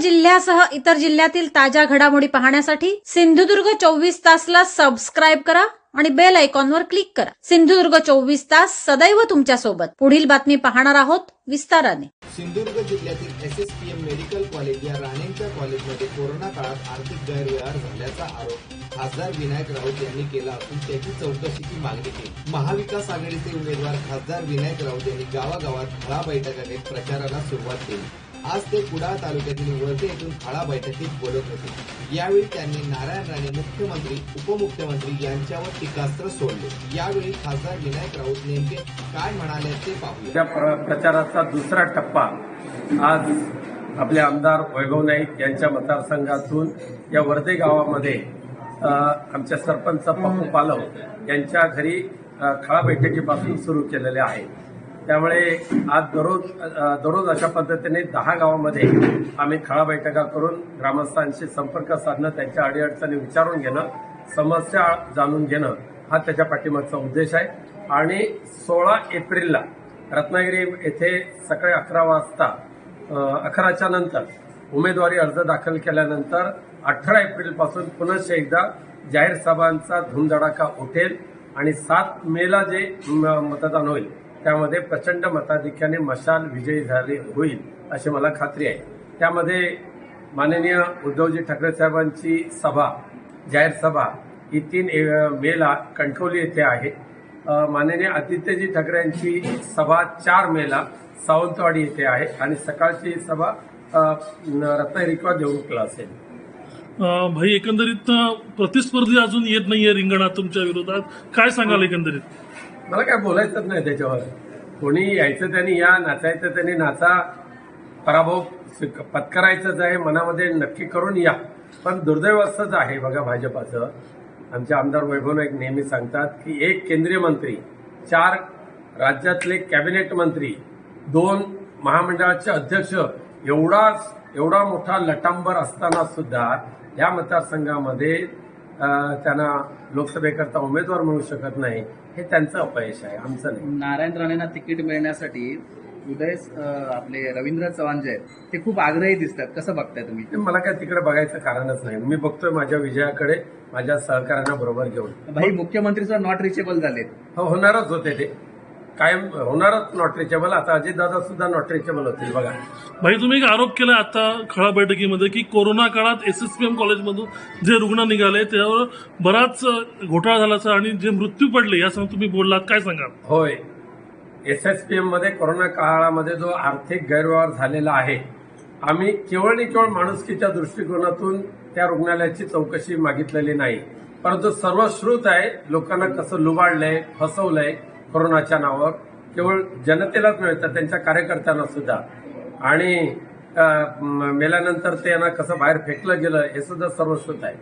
जिल्ह्यासह इतर जिल्ह्यातील ताज्या घडामोडी पाहण्यासाठी सिंधुदुर्ग चोवीस तासला सबस्क्राईब करा आणि बेल आयकॉनवर क्लिक करा. सिंधुदुर्ग चोवीस तास सदैव तुमच्यासोबत पुढील बातमी पाहणार आहोत विस्ताराने. सिंधुदुर्ग जिल्ह्यातील S S P M medical college या राणेंच्या कॉलेजमध्ये कोरोना काळात आर्थिक गैरव्यवहार झाल्याचा आरोप खासदार विनायक राऊत यांनी केला असून त्याची चौकशीची मागणी केली. महाविकास आघाडीचे उमेदवार खासदार विनायक राऊत यांनी गावागावात खळा बैठका घेत प्रचाराला सुरुवात केली. आज ते कुडाळ तालुक्यातील वर्धे येथून खळा बैठकीत बोलत होते. यावेळी त्यांनी नारायण राणे मुख्यमंत्री उपमुख्यमंत्री यांच्यावर टीकास्त्र सोडले. यावेळी खासदार विनायक राऊत नेमके काय म्हणाले ते पाहूया. या प्र- प्रचाराचा दुसरा टप्पा आज आपले आमदार वैभव नाईक यांच्या मतदारसंघातून या वर्धे गावामध्ये आमच्या सरपंच पप्पू पालव यांच्या घरी खळा बैठकीपासून सुरू केलेले आहे. त्यामुळे आज दररोज दररोज अशा पद्धतीने दहा गावामध्ये आम्ही खळा बैठका करून ग्रामस्थांशी संपर्क साधणं त्यांच्या अडीअडचणी विचारून घेणं समस्या जाणून घेणं हा त्याच्या पाठिंबाचा उद्देश आहे. आणि सोळा एप्रिलला रत्नागिरी येथे सकाळी अकरा वाजता अकराच्या नंतर उमेदवारी अर्ज दाखल केल्यानंतर अठरा एप्रिलपासून पुनश्च एकदा जाहीर सभांचा धुमधडाका उठेल आणि सात मेला जे म- मतदान होईल त्यामध्ये प्रचंड मताधिक्याने मशाल विजयी झाले होईल अशी मला खात्री आहे. त्यामध्ये माननीय उद्धवजी ठाकरे साहेबांची सभा जाहीर सभा ही तीन मेला कणकवली येथे आहे. माननीय आदित्यजी ठाकरे यांची सभा चार मेला सावंतवाडी येथे आहे आणि सकाळची सभा रत्नागिरी किंवा देवरुखला असेल. भाई एकंदरीत प्रतिस्पर्धी अजून येत नाहीये रिंगणात तुमच्या विरोधात. काय सांगाल एकंदरीत? मला काय बोलायचंच नाही त्याच्यावर. कोणी यायचं त्यांनी या नाचायचं त्यांनी नाचा. पराभव पत्करायचंच आहे मनामध्ये नक्की करून या. पण दुर्दैव असंच आहे बघा भाजपाचं. आमचे आमदार वैभव नाईक नेहमी सांगतात की एक केंद्रीय मंत्री चार राज्यातले कॅबिनेट मंत्री दोन महामंडळाचे अध्यक्ष एवढाच एवढा मोठा लटांबर असताना सुद्धा या मतदारसंघामध्ये त्यांना लोकसभेकरता उमेदवार मिळू शकत नाही हे त्यांचं अपयश आहे आमचं नाही. नारायण राणेंना तिकीट मिळण्यासाठी उदय आपले रवींद्र चव्हाण जे आहेत ते खूप आग्रही दिसतात. कसं बघताय तुम्ही? मला काय तिकडे बघायचं कारणच नाही. मी बघतोय माझ्या विजयाकडे माझ्या सहकाऱ्यांना बरोबर घेऊन. भाई मुख्यमंत्री सुद्धा नॉट रिचेबल झालेत. हो होणारच होते ते. कायम होणारच नॉट रिचेबल आता अजितदादा सुद्धा नॉट रिचेबल होतील बघा. भाई तुम्ही एक आरोप केला आता खळा बैठकीमध्ये की कोरोना काळात एस एस पी एम कॉलेजमधून जे रुग्ण निघाले त्यावर बराच घोटाळा झाल्याचा आणि जे मृत्यू पडले यासह तुम्ही बोललात काय सांगाल? होय. एस एस पी एममध्ये कोरोना काळामध्ये जो आर्थिक गैरव्यवहार झालेला आहे आम्ही केवळ आणि केवळ माणुसकीच्या दृष्टिकोनातून त्या रुग्णालयाची चौकशी मागितलेली नाही. परंतु सर्वश्रुत आहे लोकांना कसं लुबाडलंय फसवलंय कोरोनाच्या नावावर. केवळ जनतेलाच मिळतं त्यांच्या कार्यकर्त्यांना सुद्धा. आणि मेल्यानंतर त्यांना कसं बाहेर फेकलं गेलं हे सुद्धा सर्व आहे.